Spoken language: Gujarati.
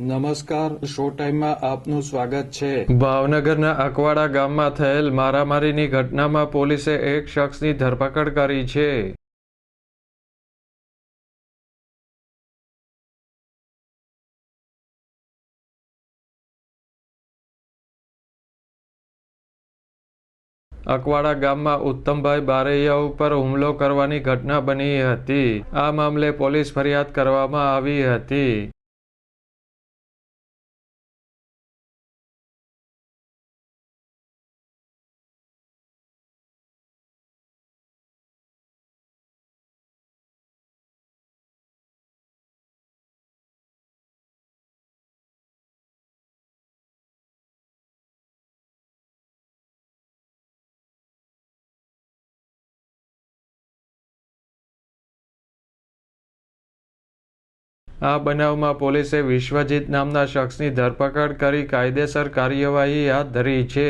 નમસ્કાર, શો ટાઈમમાં આપનું સ્વાગત છે. ભાવનગરના અકવાડા ગામમાં થયેલ મારામારીની ઘટનામાં પોલીસે એક શખ્સની ધરપકડ કરી છે. અકવાડા ગામમાં ઉત્તમભાઈ બારૈયા ઉપર હુમલો કરવાની ઘટના બની હતી. આ મામલે પોલીસ ફરિયાદ કરવામાં આવી હતી. આ બનાવમાં પોલીસે વિશ્વજીત નામના શખ્સની ધરપકડ કરી કાયદેસર કાર્યવાહી હાથ ધરી છે.